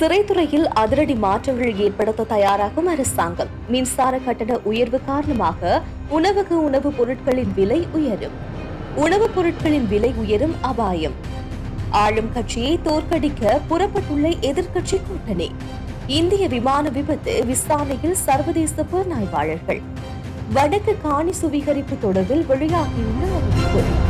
சிறைத்துறையில் அதிரடி மாற்றங்கள் ஏற்படுத்த தயாராகும் அரசாங்கம். மின்சார கட்டண உயர்வு காரணமாக உணவக உணவுப் பொருட்களின் விலை உயரும். உணவுப் பொருட்களின் விலை உயரும் அபாயம். ஆளும் கட்சியை தோற்கடிக்க புறப்பட்டுள்ள எதிர்க்கட்சி கூட்டணி. இந்திய விமான விபத்து விசாரணையில் சர்வதேச புலனாய்வாளர்கள். வடக்கு காணி சுவீகரிப்பு தொடர்பில் வெளியாகியுள்ள அறிவிப்பு.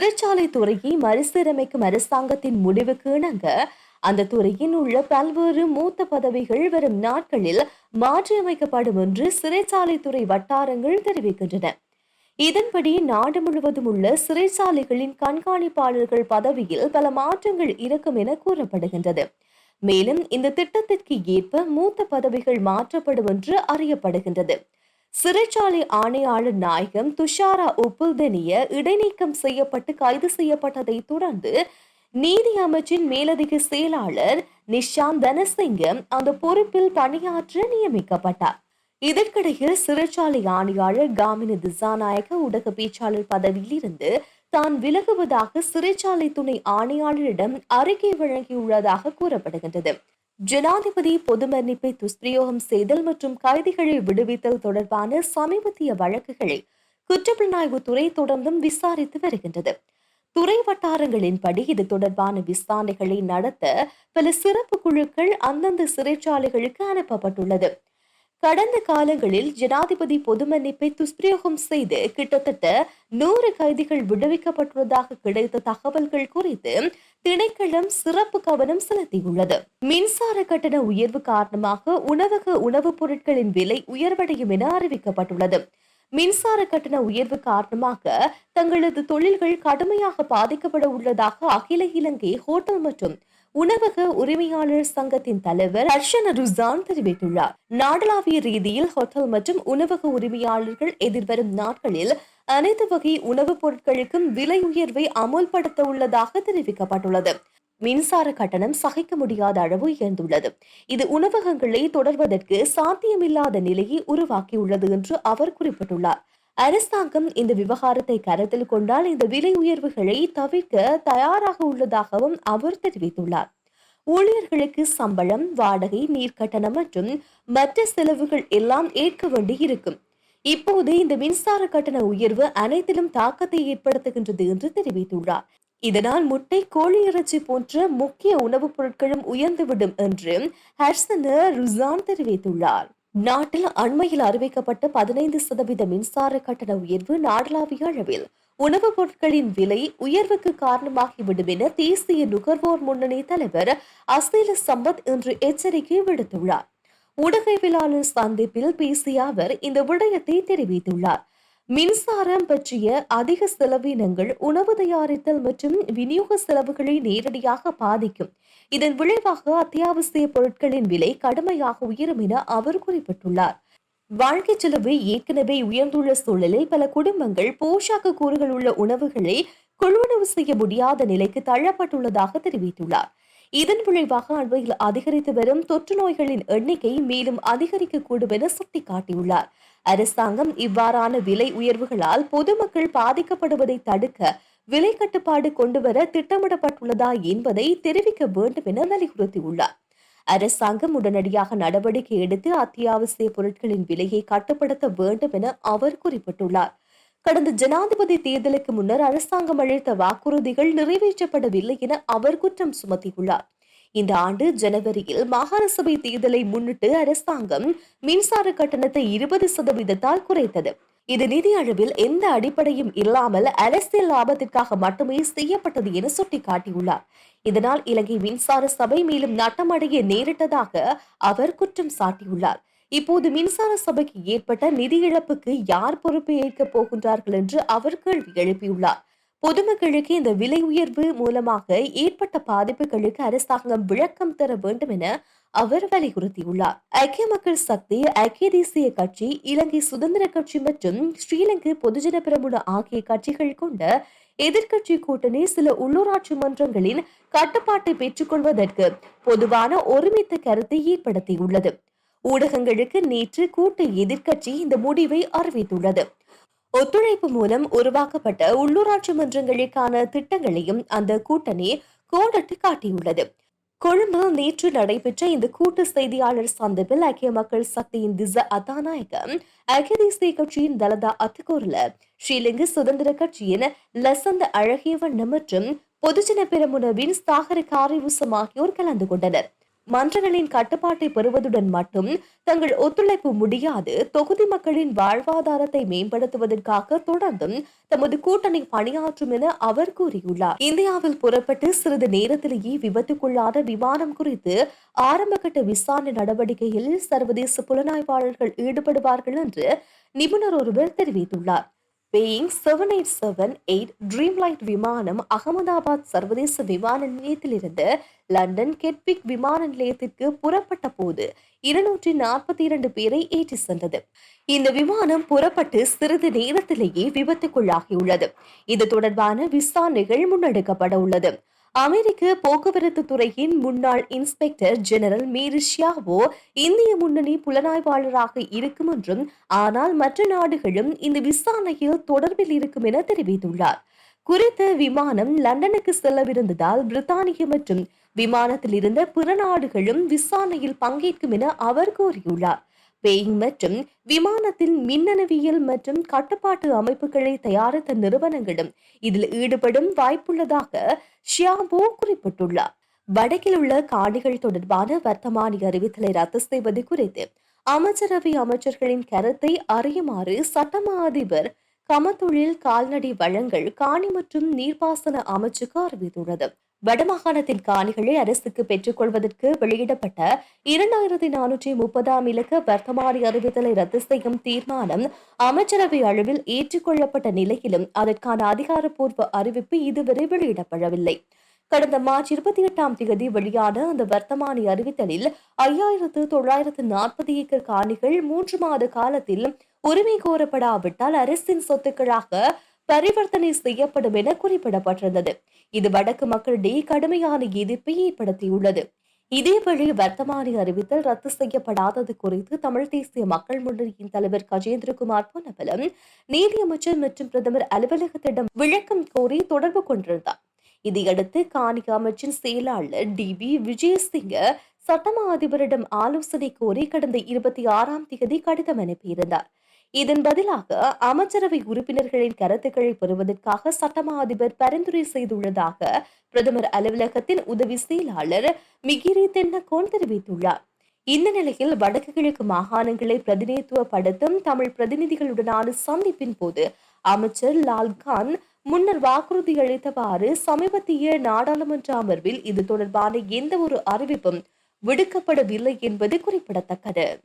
சிறைச்சாலை துறையை மறுசீரமைக்கும் அரசாங்கத்தின் முடிவுக்கு இணங்க அந்த துறையின் உள்ள பல்வேறு மூத்த பதவிகள் வரும் நாட்களில் மாற்றியமைக்கப்படும் என்று சிறைச்சாலை துறை வட்டாரங்கள் தெரிவிக்கின்றன. இதன்படி நாடு முழுவதும் உள்ள சிறைச்சாலைகளின் கண்காணிப்பாளர்கள் பதவியில் பல மாற்றங்கள் இருக்கும் என கூறப்படுகின்றது. மேலும் இந்த திட்டத்திற்கு ஏற்ப மூத்த பதவிகள் மாற்றப்படும் என்று அறியப்படுகின்றது. சிறைச்சாலை ஆணையாளர் நாயகம் துஷாரா உப்புல்தனிய இடைநீக்கம் செய்யப்பட்டு கைது செய்யப்பட்டதை தொடர்ந்து நீதி அமைச்சின் மேலதிக செயலாளர் நிஷாந்த் தனசிங்கம் அந்த பொறுப்பில் பணியாற்ற நியமிக்கப்பட்டார். இதற்கிடையில் சிறைச்சாலை ஆணையாளர் காமினி திசாநாயக ஊடக பேச்சாளர் பதவியில் இருந்து தான் விலகுவதாக சிறைச்சாலை துணை ஆணையாளரிடம் அறிக்கை வழங்கியுள்ளதாக கூறப்படுகின்றது. ஜனாதிபதி பொது மன்னிப்பை துஷ்பிரயோகம் செய்தல் மற்றும் கைதிகளை விடுவித்தல் தொடர்பான சமீபத்திய வழக்குகளை குற்றப்புலனாய்வு துறை தொடர்ந்தும் விசாரித்து வருகின்றது. துறை வட்டாரங்களின்படி இது தொடர்பான விசாரணைகளை நடத்த பல சிறப்பு குழுக்கள் அந்தந்த சிறைச்சாலைகளுக்கு அனுப்பப்பட்டுள்ளது. கடந்த காலங்களில் ஜனாதிபதி பொது மன்னிப்பை துஷ்பிரயோகம் செய்து கிட்டத்தட்ட நூறு கைதிகள் விடுவிக்கப்பட்டுள்ளதாக கிடைத்த தகவல்கள் குறித்து திணைக்களம் சிறப்பு கவனம் செலுத்தியுள்ளது. மின்சார கட்டண உயர்வு காரணமாக உணவக உணவுப் பொருட்களின் விலை உயர்வடையும் என அறிவிக்கப்பட்டுள்ளது. மின்சார கட்டண உயர்வு காரணமாக தங்களது தொழில்கள் கடுமையாக பாதிக்கப்பட உள்ளதாக அகில இலங்கை ஹோட்டல் மற்றும் உணவக உரிமையாளர் சங்கத்தின் தலைவர் ஹர்ஷன ருசான் தெரிவித்துள்ளார். நாடளாவிய ரீதியில் ஹோட்டல் மற்றும் உணவக உரிமையாளர்கள் எதிர்வரும் நாட்களில் அனைத்து வகை உணவுப் பொருட்களுக்கும் விலை உயர்வை அமுல்படுத்த உள்ளதாக தெரிவிக்கப்பட்டுள்ளது. மின்சார கட்டணம் சகிக்க முடியாத அளவு உயர்ந்துள்ளது. இது உணவகங்களை தொடர்வதற்கு சாத்தியமில்லாத நிலையை உருவாக்கியுள்ளது என்று அவர் குறிப்பிட்டுள்ளார். அரசாங்கம் இந்த விவகாரத்தை கருத்தில் கொண்டால் இந்த விலை உயர்வுகளை தவிர்க்க தயாராக உள்ளதாகவும் அவர் தெரிவித்துள்ளார். ஊழியர்களுக்கு சம்பளம் வாடகை நீர்க்கட்டணம் மற்றும் மற்ற செலவுகள் எல்லாம் ஏற்க வேண்டி இருக்கும். இப்போது இந்த மின்சார கட்டண உயர்வு அனைத்திலும் தாக்கத்தை ஏற்படுத்துகின்றது என்று தெரிவித்துள்ளார். இதனால் முட்டை கோழி இறைச்சி போன்ற முக்கிய உணவுப் பொருட்களும் உயர்ந்துவிடும் என்று ஹர்சன ருசான் தெரிவித்துள்ளார். நாட்டில் அண்மையில் அறிவிக்கப்பட்ட பதினைந்து சதவீத மின்சார கட்டண உயர்வு நாடளாவிய அளவில். உணவுப் பொருட்களின் விலை உயர்வுக்கு காரணமாகிவிடும் என தேசிய நுகர்வோர் முன்னணி தலைவர் அசீல சம்பத் இன்று எச்சரிக்கை விடுத்துள்ளார். ஊடகவியலாளர் சந்திப்பில் பேசிய அவர் இந்த விடயத்தை தெரிவித்துள்ளார். மின்சாரம் பற்றிய அதிக செலவினங்கள் உணவு தயாரித்தல் மற்றும் விநியோக செலவுகளை நேரடியாக பாதிக்கும். இதன் விளைவாக அத்தியாவசிய பொருட்களின் விலை கடுமையாக உயரும் என அவர் குறிப்பிட்டுள்ளார். வாழ்க்கை செலவு ஏற்கனவே உயர்ந்துள்ள சூழலில் பல குடும்பங்கள் போஷாக்கு கூறுகள் உள்ள உணவுகளை கொள்வனவு செய்ய முடியாத நிலைக்கு தள்ளப்பட்டுள்ளதாக தெரிவித்துள்ளார். இதன் விளைவாக அண்மையில் அதிகரித்து வரும் தொற்று நோய்களின் எண்ணிக்கை மேலும் அதிகரிக்கக்கூடும் என சுட்டிக்காட்டியுள்ளார். அரசாங்கம் இவ்வாறான விலை உயர்வுகளால் பொதுமக்கள் பாதிக்கப்படுவதை தடுக்க விலை கட்டுப்பாடு கொண்டுவர திட்டமிடப்பட்டுள்ளதா என்பதை தெரிவிக்க வேண்டும் என வலியுறுத்தியுள்ளார். அரசாங்கம் உடனடியாக நடவடிக்கை எடுத்து அத்தியாவசிய பொருட்களின் விலையை கட்டுப்படுத்த வேண்டும் என அவர் குறிப்பிட்டுள்ளார். கடந்த ஜனாதிபதி தேர்தலுக்கு முன்னர் அரசாங்கம் அளித்த வாக்குறுதிகள் நிறைவேற்றப்படவில்லை என அவர் குற்றம் சுமத்தியுள்ளார். இந்த ஆண்டு ஜனவரியில் மாகாண சபை தேர்தலை முன்னிட்டு அரசாங்கம் மின்சார கட்டணத்தை இருபது சதவீதத்தால் குறைத்தது. இது நிதி அளவில் எந்த அடிப்படையும் இல்லாமல் அரசியல் லாபத்திற்காக மட்டுமே செய்யப்பட்டது என சுட்டிக்காட்டியுள்ளார். இதனால் இலங்கை மின்சார சபை மேலும் நட்டமடைய நேரிட்டதாக அவர் குற்றம் சாட்டியுள்ளார். இப்போது மின்சார சபைக்கு ஏற்பட்ட நிதி இழப்புக்கு யார் பொறுப்பு ஏற்கப் போகின்றார்கள் என்று அவர் கேள்வி எழுப்பியுள்ளார். பொதுமக்களுக்கு இந்த விலை உயர்வு மூலமாக ஏற்பட்ட பாதிப்புகளுக்கு அரசாங்கம் விளக்கம் தர வேண்டும் என அவர் வலியுறுத்தியுள்ளார். ஐக்கிய மக்கள் சக்தி ஐக்கிய தேசிய கட்சி இலங்கை சுதந்திர கட்சி மற்றும் ஸ்ரீலங்கை பொதுஜன பிரமுன ஆகிய கட்சிகள் கொண்ட எதிர்க்கட்சி கூட்டணி சில உள்ளூராட்சி மன்றங்களின் கட்டுப்பாட்டை பெற்றுக்கொள்வதற்கு பொதுவான ஒருமித்த கருத்தை ஏற்படுத்தியுள்ளது. ஊடகங்களுக்கு நேற்று கூட்டு எதிர்க்கட்சி இந்த முடிவை அறிவித்துள்ளது. ஒத்துழைப்பு மூலம் உருவாக்கப்பட்ட உள்ளூராட்சி மன்றங்களுக்கான திட்டங்களையும் அந்த கூட்டணி கோடிட்டு காட்டியுள்ளது. கொழும்பில் நேற்று நடைபெற்ற இந்த கூட்டு செய்தியாளர் சந்திப்பில் ஐக்கிய மக்கள் சக்தியின் திச அதாநாயகம் ஐக்கிய தேசிய கட்சியின் தலதா அத்துகோர்ல ஸ்ரீலங்கா சுதந்திர கட்சியின் லசந்த அழகியவண்ண மற்றும் பொதுஜன பெருமுனவின் சாகர காரிவுசம் ஆகியோர் கலந்து கொண்டனர். மன்றங்களின் கட்டுப்பாட்டை பெறுவதுடன் மட்டும் தங்கள் ஒத்துழைப்பு முடியாது தொகுதி மக்களின் வாழ்வாதாரத்தை மேம்படுத்துவதற்காக தொடர்ந்தும் தமது கூட்டணி பணியாற்றும் என அவர் கூறியுள்ளார். இந்தியாவில் புறப்பட்டு சிறிது நேரத்திலேயே விபத்துக்குள்ளான விமானம் குறித்து ஆரம்பகட்ட விசாரணை நடவடிக்கையில் சர்வதேச புலனாய்வாளர்கள் ஈடுபடுவார்கள் என்று நிபுணர் ஒருவர் தெரிவித்துள்ளார். Boeing seven eight seven eight Dreamliner விமானம் அகமதாபாத் சர்வதேச விமான நிலையத்திலிருந்து லண்டன் கெட்விக் விமான நிலையத்திற்கு புறப்பட்ட போது இருநூற்றி நாற்பத்தி இரண்டு பேரை ஏற்றி சென்றது. இந்த விமானம் புறப்பட்டு சிறிது நேரத்திலேயே விபத்துக்குள்ளாகியுள்ளது. இது தொடர்பான விசாரணைகள் முன்னெடுக்கப்பட உள்ளது. அமெரிக்க போக்குவரத்து துறையின் முன்னாள் இன்ஸ்பெக்டர் ஜெனரல் மீரி ஷியாவோ இந்திய முன்னணி புலனாய்வாளராக இருக்கும் என்றும் ஆனால் மற்ற நாடுகளும் இந்த விசாரணையில் தொடர்பில் இருக்கும் என தெரிவித்துள்ளார். குறித்த விமானம் லண்டனுக்கு செல்லவிருந்ததால் பிரித்தானிய மற்றும் விமானத்தில் இருந்த பிற நாடுகளும் விசாரணையில் பங்கேற்கும் என அவர் கூறியுள்ளார். பேயிங் மற்றும் விமானத்தின் மின்னணுவியல் மற்றும் கட்டுப்பாட்டு அமைப்புகளை தயாரித்த நிறுவனங்களும் இதில் ஈடுபடும் வாய்ப்புள்ளதாக ஷியாபோ குறிப்பிட்டுள்ளார். வடக்கில் உள்ள காணிகள் தொடர்பான வர்த்தமானி அறிவித்தலை ரத்து செய்வது குறித்து அமைச்சரவை அமைச்சர்களின் கருத்தை அறியுமாறு சட்டமா அதிபர் கமத்தொழில் கால்நடை வளங்கள் காணி மற்றும் நீர்ப்பாசன அமைச்சுக்கு அறிவித்துள்ளது. வடமாகாணத்தின் காணிகளை அரசுக்கு பெற்றுக்கொள்வதற்கு வெளியிடப்பட்ட இரண்டாயிரத்தி நானூற்றி முப்பதாம் இலக்க வர்த்தமானி அறிவித்தலை ரத்து செய்யும் தீர்மானம் அமைச்சரவை அளவில் ஏற்றுக்கொள்ளப்பட்ட நிலையிலும் அதற்கான அதிகாரப்பூர்வ அறிவிப்பு இதுவரை வெளியிடப்படவில்லை. கடந்த மார்ச் இருபத்தி எட்டாம் தேதி வெளியான அந்த வர்த்தமானி அறிவித்தலில் ஐயாயிரத்து தொள்ளாயிரத்து நாற்பது ஏக்கர் காணிகள் மூன்று மாத காலத்தில் உரிமை கோரப்படாவிட்டால் அரசின் சொத்துக்களாக பரிவர்த்தனை செய்யப்படும் என குறிப்பிடப்பட்டிருந்தது. இது வடக்கு மக்களிடையே கடுமையான எதிர்ப்பை ஏற்படுத்தியுள்ளது. இதேவேளை வர்த்தமானி அறிவித்தல் ரத்து செய்யப்படாதது குறித்து தமிழ் தேசிய மக்கள் முன்னணியின் தலைவர் கஜேந்திரகுமார் பொன்னபலம் நீதியமைச்சர் மற்றும் பிரதமர் அலுவலகத்திடம் விளக்கம் கோரி தொடர்பு கொண்டிருந்தார். இதையடுத்து காணி அமைச்சின் செயலாளர் டி பி விஜயசிங்க சட்டமா அதிபரிடம் ஆலோசனை கோரி கடந்த இருபத்தி ஆறாம் தேதி கடிதம் அனுப்பியிருந்தார். இதன் பதிலாக அமைச்சரவை உறுப்பினர்களின் கருத்துக்களை பெறுவதற்காக சட்டமா அதிபர் பரிந்துரை செய்துள்ளதாக பிரதமர் அலுவலகத்தின் உதவி செயலாளர் மிகிரி தென்னகோன் தெரிவித்துள்ளார். இந்த நிலையில் வடக்கு கிழக்கு மாகாணங்களை பிரதிநிதித்துவப்படுத்தும் தமிழ் பிரதிநிதிகளுடனான சந்திப்பின் போது அமைச்சர் லால்கான் முன்னர் வாக்குறுதி அளித்தவாறு சமீபத்திய நாடாளுமன்ற அமர்வில் இது தொடர்பான எந்த ஒரு அறிவிப்பும் விடுக்கப்படவில்லை என்பது குறிப்பிடத்தக்கது.